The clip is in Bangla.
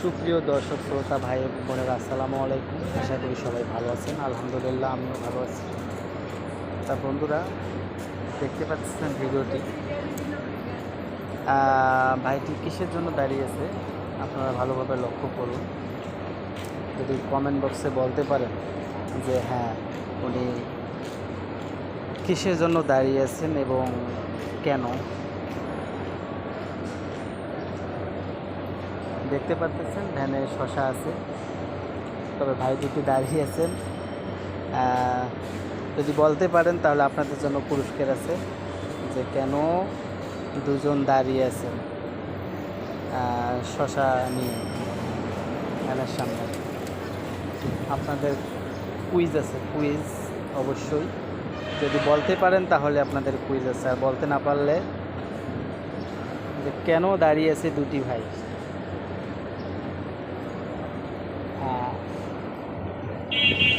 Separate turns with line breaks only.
সুপ্রিয় দর্শক, শ্রোতা, ভাই, বোনেরা, আসসালামু আলাইকুম। আশা করি সবাই ভালো আছেন। আলহামদুলিল্লাহ, আমিও ভালো আছি। তা বন্ধুরা, দেখতে পাচ্ছেন ভিডিওটি। ভাইটি কিসের জন্য দাঁড়িয়েছে আপনারা ভালোভাবে লক্ষ্য করুন। যদি কমেন্ট বক্সে বলতে পারেন যে হ্যাঁ উনি কিসের জন্য দাঁড়িয়েছেন এবং কেন? দেখতে পাচ্ছেন ভ্যানে শশা আছে। তবে ভাই দুটি দাঁড়িয়ে আছেন। যদি বলতে পারেন তাহলে আপনাদের জন্য পুরস্কার আছে যে কেন দুজন দাঁড়িয়ে আছেন শশা নিয়ে ভ্যানের সামনে। আপনাদের কুইজ আছে কুইজ অবশ্যই। যদি বলতে পারেন তাহলে আপনাদের কুইজ আছে। আর বলতে না পারলে যে কেন দাঁড়িয়ে আছে দুটি ভাই? Thank you.